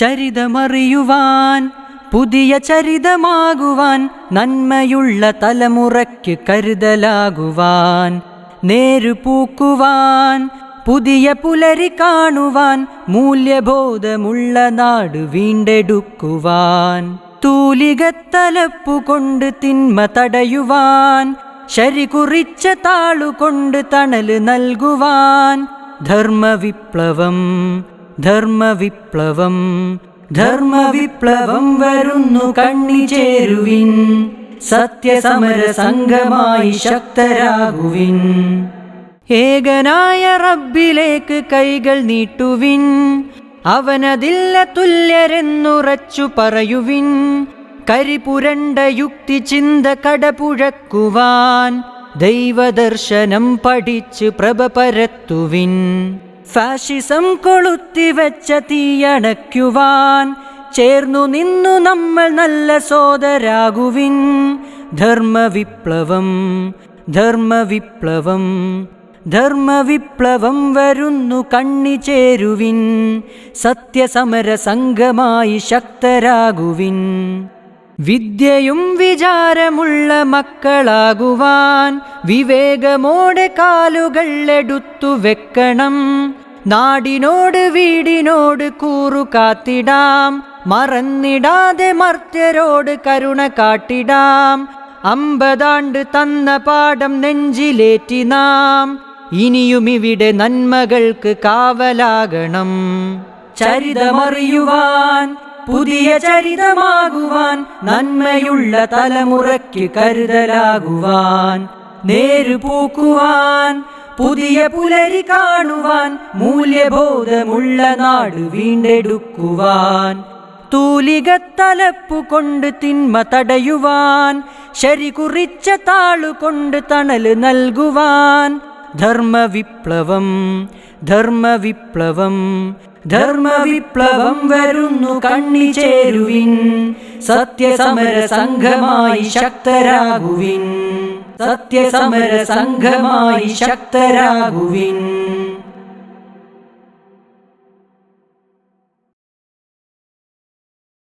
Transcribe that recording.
ചരിതമറിയുവാൻ പുതിയ ചരിതമാകുവാൻ നന്മയുള്ള തലമുറയ്ക്ക് കരുതലാകുവാൻ നേരു പൂക്കുവാൻ പുതിയ പുലരി കാണുവാൻ മൂല്യബോധമുള്ള നാട് വീണ്ടെടുക്കുവാൻ തൂലികത്തലപ്പുകൊണ്ട് തിന്മ തടയുവാൻ ശരി കുറിച്ച താളുകൊണ്ട് തണൽ നൽകുവാൻ ധർമ്മവിപ്ലവം ധർമ്മവിപ്ലവം ധർമ്മവിപ്ലവം വരുന്നു കണ്ണി ചേരുവിൻ. സത്യസമര സംഘമായി ശക്തരാകുവിൻ. ഏകനായ റബ്ബിലേക്ക് കൈകൾ നീട്ടുവിൻ. അവനതില്ല തുല്യരെന്നുറച്ചു പറയുവിൻ. കരിപുരണ്ട യുക്തി ചിന്ത കടപുഴക്കുവാൻ. ദൈവദർശനം പഠിച്ച് പ്രഭ പരത്തുവിൻ. ഫാഷിസം കൊളുത്തിവെച്ച തീയണയ്ക്കുവാൻ ചേർന്നു നിന്നു നമ്മൾ നല്ല സോദരാകുവിൻ. ധർമ്മവിപ്ലവം ധർമ്മവിപ്ലവം ധർമ്മവിപ്ലവം വരുന്നു കണ്ണി ചേരുവിൻ. സത്യസമര സംഘമായി ശക്തരാകുവിൻ. വിദ്യയും വിചാരമുള്ള മക്കളാകുവാൻ വിവേകമോടെ കാലുകളെടുത്തു വെക്കണം. നാടിനോട് വീടിനോട് കൂറു കാത്തിടാം. മറന്നിടാതെ മർത്യരോട് കരുണ കാട്ടിടാം. അമ്പതാണ്ട് തന്ന പാഠം നെഞ്ചിലേറ്റി നാം. ഇനിയും ഇവിടെ നന്മകൾക്ക് കാവലാകണം. ചരിതമറിയുവാൻ പുതിയ ചരിതമാകുവാൻ നന്മയുള്ള തലമുറയ്ക്ക് കരുതലാകുവാൻ നേരു പൂക്കുവാൻ പുതിയ പുലരി കാണുവാൻ മൂല്യബോധമുള്ള നാട് വീണ്ടെടുക്കുവാൻ. തൂലികത്തലപ്പു കൊണ്ട് തിന്മ തടയുവാൻ ശരി കുറിച്ച താളുകൊണ്ട് തണൽ നൽകുവാൻ. ധർമ്മവിപ്ലവം ധർമ്മവിപ്ലവം ധർമ്മവിപ്ലവം വരുന്നു കണ്ണി ചേരുവിൻ. സത്യസമര സംഘമായി ശക്തരാകുവിൻ. സത്യസമര സംഘമായി ശക്തരാകുവിൻ.